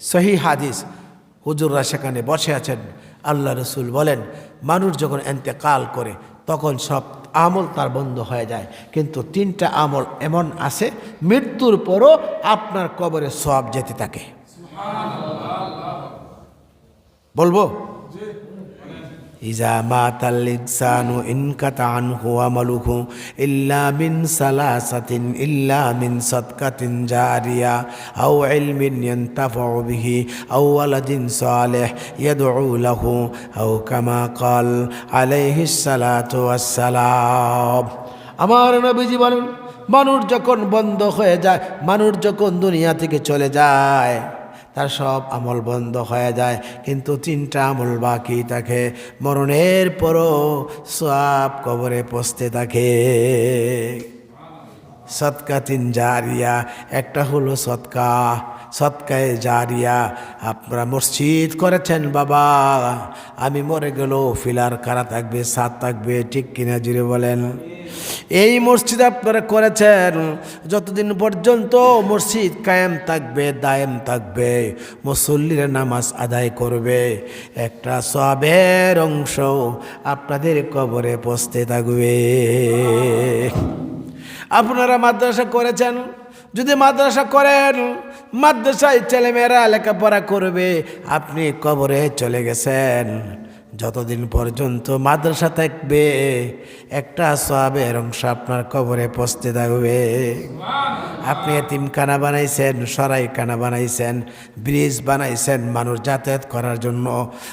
সহি হাদিস। হুজুররা সেখানে বসে আছেন। আল্লাহ রসুল বলেন, মানুষ যখন এন্তেকাল করে, তখন সব আমল তার বন্ধ হয়ে যায়। কিন্তু তিনটা আমল এমন আছে, মৃত্যুর পরও আপনার কবরে সব যেতে থাকে। বলব? ইজা মাতাল ইনসানু ইনকাতা আনহু আমালুহু ইল্লা মিন সালাসাতিন ইল্লা মিন সাদকাতিন জারিয়া আও ইলমিন ইয়ানতাফাউ বিহি আও ওয়ালাদিন সালিহ ইয়াদউ লাহু আও কামা ক্বাল আলাইহিস সালাতু ওয়াসসালাম আমার নবীজি বলেন, মানুষ যখন বন্ধ হয়ে যায়, মানুষ যখন দুনিয়া থেকে চলে যায় তার সব আমল বন্ধ হয়ে যায়। কিন্তু তিনটা আমল বাকি থাকে। মরণের পরও সব কবরে পচতে থাকে। সৎকা তিন জারিয়া, একটা হলো সৎকা সৎকায় জারিয়া, আপনারা মসজিদ করেছেন বাবা। আমি মরে গেল ফিলার কারা থাকবে, সাত থাকবে, ঠিক কিনা জুড়ে বলেন। এই মসজিদ আপনারা করেছেন, যতদিন পর্যন্ত মসজিদ কায়েম থাকবে, দায়েম থাকবে, মুসল্লিরা নামাজ আদায় করবে। একটা সবের অংশ আপনাদের কবরে পচতে থাকবে। আপনারা মাদ্রাসা করেছেন যদি মাদ্রাসা করেন মাদ্রাসায় ছেলেমেয়েরা লেখাপড়া করবে আপনি কবরে চলে গেছেন। যতদিন পর্যন্ত মাদ্রাসা থাকবে, একটা সবের অংশ আপনার কবরে পচতে থাকবে। আপনি এতিমখানা বানাইছেন, সরাইখানা বানাইছেন, ব্রিজ বানাইছেন, মানুষ যাতায়াত করার জন্য,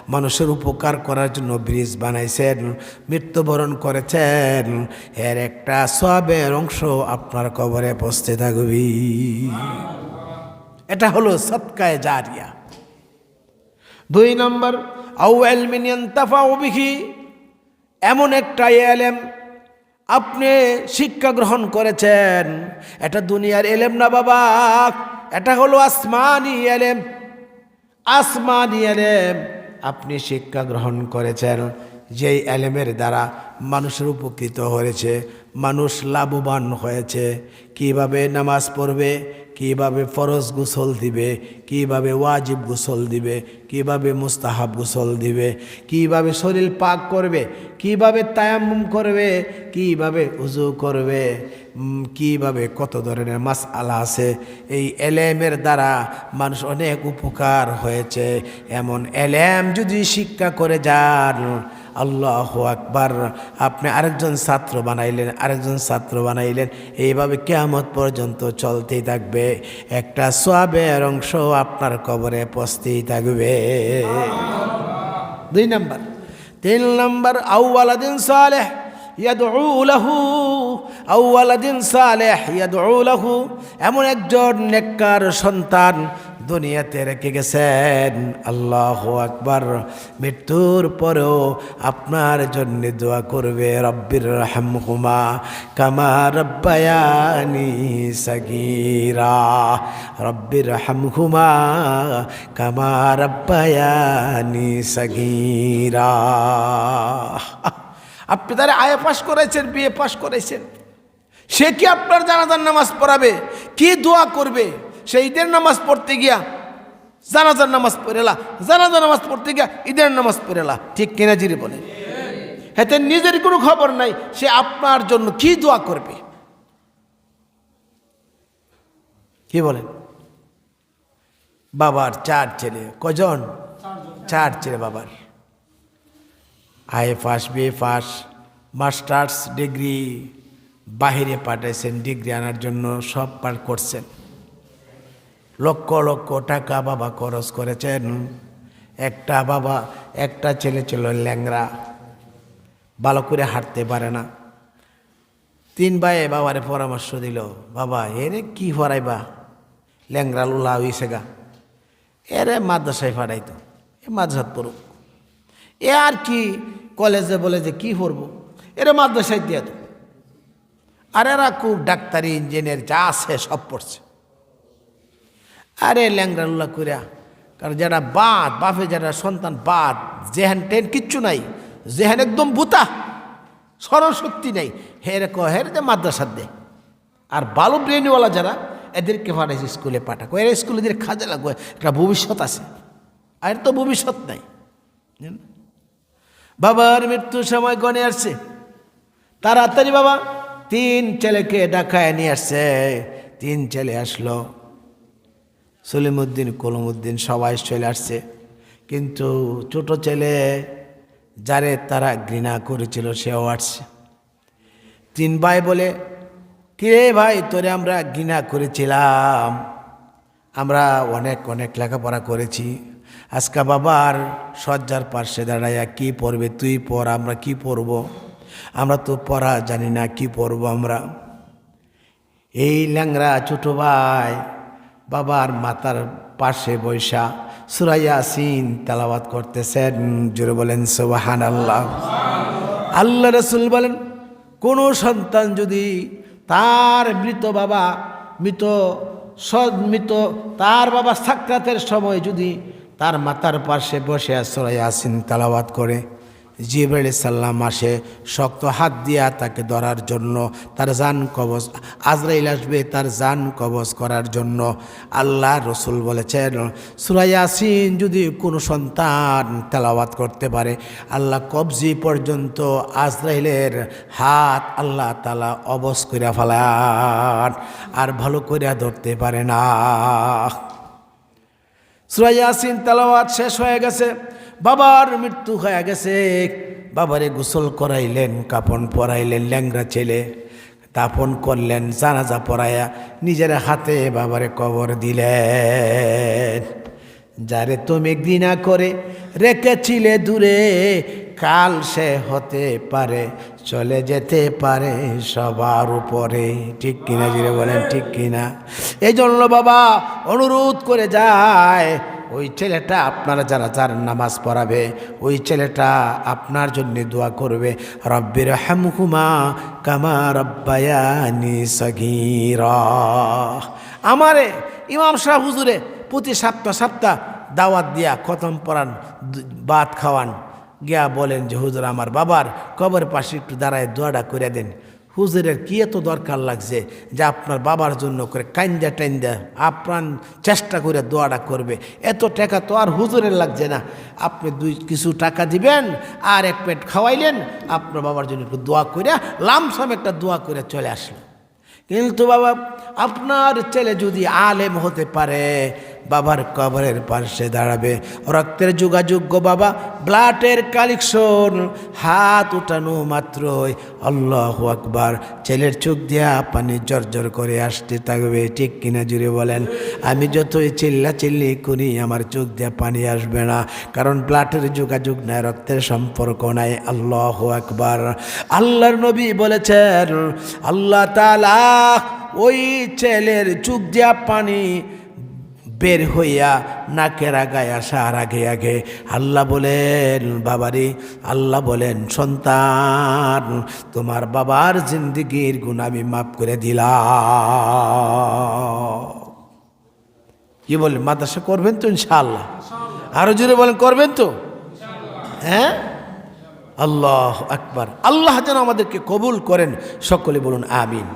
মানুষের উপকার করার জন্য ব্রিজ বানাইছেন, মৃত্যুবরণ করেছেন, এর একটা সবের অংশ আপনার কবরে পচতে থাকবে। এটা হলো সৎকায় জারিয়া। দুই নম্বর আউ এলমিনিয়ান তাফাও বিহি। এমন একটা এলেম আপনি শিক্ষা গ্রহণ করেছেন। এটা দুনিয়ার এলেম না বাবা। এটা হলো আসমানি এলেম। আসমানি এলেম আপনি শিক্ষা গ্রহণ করেছেন। যেই এলেমের দ্বারা মানুষের উপকৃত হয়েছে, মানুষ লাভবান হয়েছে। কীভাবে নামাজ পড়বে কীভাবে ফরজ গোসল দিবে, কীভাবে ওয়াজিব গোসল দিবে, কীভাবে মুস্তাহাব গোসল দিবে, কীভাবে শরীর পাক করবে, কীভাবে তায়াম্মুম করবে, কীভাবে উজু করবে কীভাবে কত ধরনের মাস আলা আছে। এই এলেমের দ্বারা মানুষ অনেক উপকার হয়েছে। এমন এলেম যদি শিক্ষা করে যান আল্লাহ আকবার। আপনি আরেকজন ছাত্র বানাইলেন, আরেকজন ছাত্র বানাইলেন, এইভাবে কেয়ামত পর্যন্ত চলতেই থাকবে। একটা সোয়াবের অংশ আপনার কবরে পচতেই থাকবে। দুই নম্বর। তিন নম্বর আউ্বালাদিন সালেহ ইয়াদউ লাহু সালেহ ইয়াদউ লাহু। এমন একজন নেককার সন্তান দুনিয়াতে রেখে গেছেন। আল্লাহ আকবার। মৃত্যুর পরেও আপনার জন্য দোয়া করবে রব্বির রহমহুমা কামা রব্বায়ানি সগীরা। রব্বির রহমহুমা কামা রব্বায়ানি সগীরা। আপনি তারা আয়া পাশ করেছেন, বিয়ে পাশ করেছেন। সে কি আপনার জানাজার নামাজ পড়াবে? কি দোয়া করবে? সে ঈদের নামাজ পড়তে গিয়া জানাজার নামাজ পড়েলা, জানাজার নামাজ পড়তে গিয়া ঈদের নামাজ পড়েলা। ঠিক কিনা জিরে বলে হ্যাঁ নিজের কোনো খবর নাই, সে আপনার জন্য কি দোয়া করবে? কি বলেন? বাবার চার ছেলে, কজন? চার ছেলে বাবার। I pass, B pass, masters degree, বাহিরে পাঠাইছেন, ডিগ্রি আনার জন্য সব পার করছেন। লক্ষ লক্ষ টাকা বাবা খরচ করেছেন। একটা বাবা, একটা ছেলে ছিল ল্যাংরা ভালো করে হাঁটতে পারে না। তিন ভাই বাবারে পরামর্শ দিল, বাবা, এরে কি ফরাইবা ল্যাংরা লুলা হইছে গা। এরে মাদ্রাসায় ফাড়াইতো এ মাদ্রাসাত পড়ুক। এ আর কি কলেজে বলে যে কি পড়ব? এরে মাদ্রাসায় দিয়ে তো আর এরা খুব ডাক্তারি, ইঞ্জিনিয়ার, যা আছে সব পড়ছে। আরে ল্যাংরাল্লা করিয়া কারণ যারা বাদ, বাপে যারা সন্তান বাদ যেহান টেন কিচ্ছু নাই। যেহান একদম বুতা স্মরণশক্তি নেই। হেরে ক হেরে দে মাদ্রাসার দে। আর বালু ব্রেনওয়ালা যারা, এদেরকে পাঠাইছে স্কুলে পাঠা। এরা স্কুলে এদের কাজে লাগবে, একটা ভবিষ্যৎ আছে। আর তো ভবিষ্যৎ নাই। বাবার মৃত্যুর সময় গণে আসছে। তাড়াতাড়ি বাবা, তিন ছেলেকে ডাকায় নিয়ে আসছে। তিন ছেলে আসলো। সলিমুদ্দিন, কলমুদ্দিন সবাই চলে আসছে। কিন্তু ছোট ছেলে যারে তারা ঘৃণা করেছিল, সেও আসছে। তিন ভাই বলে কিরে ভাই, তোরে আমরা ঘৃণা করেছিলাম। আমরা অনেক অনেক লেখাপড়া করেছি। আজকে বাবার শয্যার পার্শ্বে দাঁড়াইয়া কি পড়বে, তুই পড়, আমরা কি পড়ব? আমরা তো পড়া জানি না, কি পড়ব আমরা? এই ল্যাংরা ছোটো ভাই বাবার মাতার পাশে বৈশা সুরাইয়া সিন তালাবাত করতেছেন, জোরে বলেন সোবাহান আল্লাহ আল্লাহ রসুল বলেন, কোনো সন্তান যদি তার মৃত বাবা, মৃত সদ মৃত তার বাবা সাক্ষাতের সময় যদি তার মাতার পাশে বসে সুরাইয়া আসিন তালাবাত করে জিব্রাইল সাল্লাম আসে, শক্ত হাত দিয়া তাকে ধরার জন্য, তার জান কবজ, আজরাইল আসবে তার জান কবজ করার জন্য। আল্লাহ রসুল বলেছেন সুরাইয়াসিন যদি কোনো সন্তান তেলাওয়াত করতে পারে, আল্লাহ কবজি পর্যন্ত আজরাইলের হাত আল্লাহ তালা অবস করিয়া ফেলান, আর ভালো করিয়া ধরতে পারে না। সুরাইয়াসিন তেলাওয়াত শেষ হয়ে গেছে। বাবার মৃত্যু হয়ে গেছে। বাবারে গোসল করাইলেন, কাপন পরাইলেন ল্যাংরা ছেলে। দাফন করলেন, জানাজা পরাইয়া নিজের হাতে বাবারে কবর দিলেন। যারে তুমি ঘৃণা করে রেখেছিলে দূরে, কাল সে হতে পারে চলে যেতে পারে সবার উপরে। ঠিক কিনা জিরে বলেন, ঠিক কিনা? এই জন্য বাবা অনুরোধ করে যায়, ওই ছেলেটা আপনারা যারা যার নামাজ পড়াবে, ওই ছেলেটা আপনার জন্য দোয়া করবে রব্বির হামহুমা কামা রব্বায়ানি সগীরা। আমারে ইমাম শাহ হুজুরে প্রতি সপ্তাহ সপ্তাহ দাওয়াত দিয়া খতম পড়ান ভাত খাওয়ান। গিয়া বলেন যে, হুজুর, আমার বাবার কবর পাশে একটু দাঁড়ায় দোয়াটা করে দেন। হুজুরের কি এত দরকার লাগছে যে, আপনার বাবার জন্য করে কাইন্দা টাইন্দা আপ্রাণ চেষ্টা করে দোয়াটা করবে? এত টাকা তো আর হুজুরের লাগছে না। আপনি দুই, কিছু টাকা দিবেন আর এক পেট খাওয়াইলেন, আপনার বাবার জন্য একটু দোয়া করে লামসাম একটা দোয়া করে চলে আসলো। কিন্তু বাবা, আপনার ছেলে যদি আলেম হতে পারে বাবার কবরের পাশে দাঁড়াবে। রক্তের যোগাযোগ্য বাবা, ব্লাডের কালেকশন, হাত উঠানো মাত্রই। আল্লাহ আকবার। ছেলের চোখ দিয়া পানি জর্জর করে আসতে থাকবে, ঠিক কিনা জুড়ে বলেন? আমি যতই চিল্লা চিল্লি করি, আমার চোখ দিয়া পানি আসবে না। কারণ ব্লাডের যোগাযোগ নাই, রক্তের সম্পর্ক নাই। আল্লাহ আকবার। আল্লাহর নবী বলেছেন, আল্লাহ তালা ওই ছেলের চোখ দিয়া পানি বের হইয়া নাকের আগায় আসার আগে আগে আল্লাহ বলেন বাবারি আল্লাহ বলেন সন্তান তোমার বাবার জিন্দিগির গুণ আমি মাফ করে দিলাম। কি বলেন মাদ্রাসা করবেন তো ইনশাআল্লাহ? আরও জোরে বলেন করবেন তো? হ্যাঁ? আল্লাহ আকবার। আল্লাহ যেন আমাদেরকে কবুল করেন সকলে বলুন আমিন।